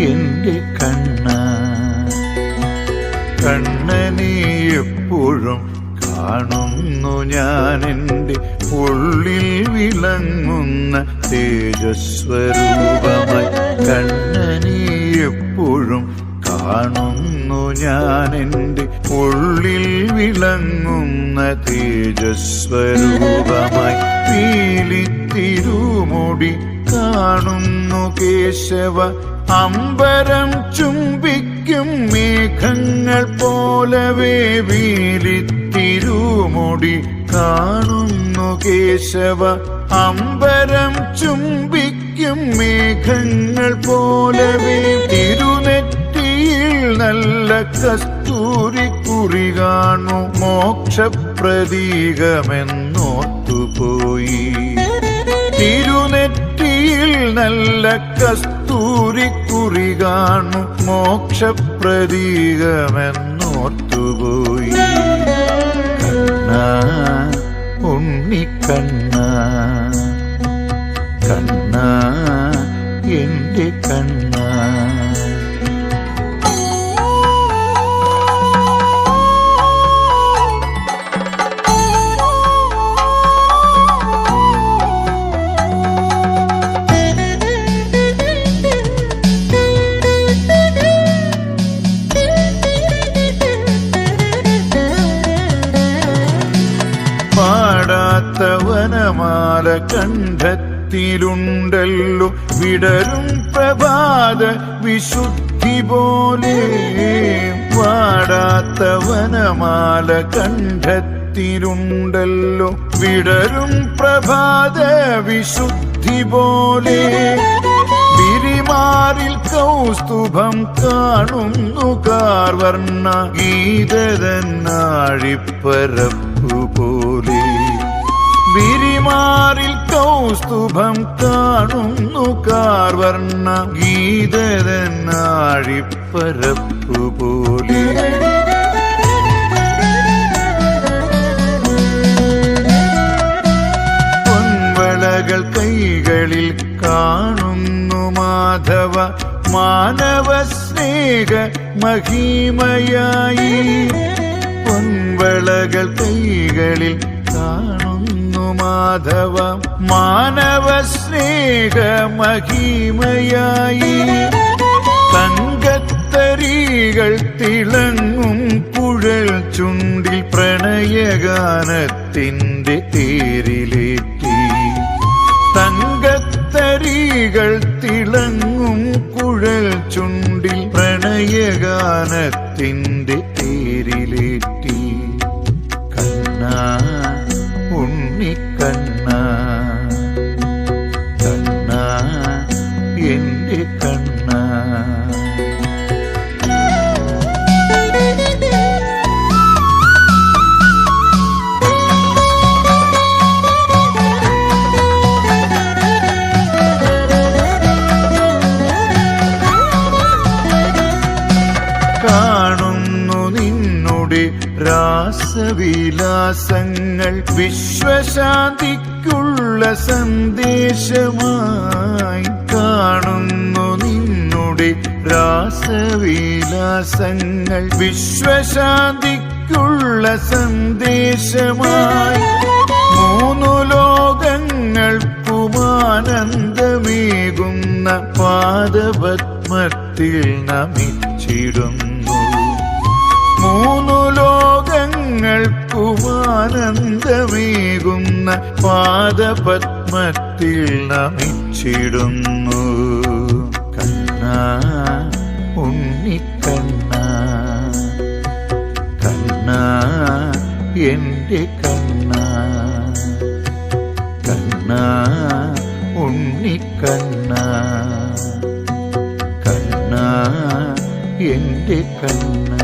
ഉണ്ണിക്കണ്ണ കണ്ണനെ എപ്പോഴും കാണുന്നു ഞാൻ എന്റെ ഉള്ളിൽ വിളങ്ങുന്ന തേജസ്വരൂപമായി. കണ്ണനെ എപ്പോഴും കാണുന്നു ഞാൻ എന്റെ ഉള്ളിൽ വിളങ്ങുന്ന തേജസ്വരൂപമായി. പീലിത്തിരുമുടി കാണുന്നു കേശവ. അമ്പരം ചുംബിക്കും മേഘങ്ങൾ പോലവേ വീലിത്തിരുമുടി കാണുന്നു കേശവ. അമ്പരം ചുംബിക്കും മേഘങ്ങൾ പോലവേ തിരുനെറ്റിയിൽ നല്ല കസ്തൂരി കുറി കാണു മോക്ഷപ്രതീകമെന്നോത്തുപോയി നല്ല കസ്തൂരി കുറി കാണും മോക്ഷപ്രതീകമെന്നോർത്തുപോയി കണ്ണ. ഉണ്ണിക്കണ്ണ പാടാത്തവനമാല കണ്ഠത്തിലുണ്ടല്ലോ വിടരും പ്രഭാത വിശുദ്ധി പോലെ. പാടാത്തവനമാല കണ്ഠത്തിലുണ്ടല്ലോ വിടരും പ്രഭാത വിശുദ്ധി പോലെ. ിൽ കൗസ്തുഭം കാണുന്നു കാർവർണ ഗീതതന്നാഴിപ്പരപ്പു പോലെ വിരിമാറിൽ കൗസ്തുഭം കാണുന്നു കാർവർണ ഗീതതന്നാഴിപ്പരപ്പു പോലെ. പൊൻവളകൾ കൈകളിൽ കാണുന്നു മാധവ മാനവ സ്നേഹ മഹിമയായി. പൊൻവളകൾ കൈകളിൽ കാണുന്നു മാധവ മാനവ സ്നേഹ മഹിമയായി. തങ്കത്തരികൾ തിളങ്ങും കുഴൽ ചുണ്ടിൽ പ്രണയഗാനത്തിന്റെ തേരിലേറ്റി തങ്കത്തരികൾ തിളങ്ങും കുഴൽ ചുണ്ടിൽ പ്രണയഗാനത്തിന്റെ കാണുന്നു നിന്നുടെ രാസവിലാസങ്ങൾ. വിശ്വശാന്തിക്കുള്ള സന്ദേശമായി കാണുന്നു നിന്നുടെ രാസവിലാസങ്ങൾ. വിശ്വശാന്തിക്കുള്ള സന്ദേശമായി മൂന്നു ലോകങ്ങൾക്കുമാനന്ദമേകുന്ന പാദപത്മത്തിൽ നമിച്ചിടുന്നു. മൂന്നു ലോകങ്ങൾക്കുമാനന്ദമേകുന്ന പാദപത്മത്തിൽ നമിച്ചിടുന്നു. കണ്ണ ഉണ്ണിക്കണ്ണ കണ്ണ. എന്റെ കണ്ണ. കണ്ണ ഉണ്ണിക്കണ്ണ കണ്ണ. എന്റെ കണ്ണ.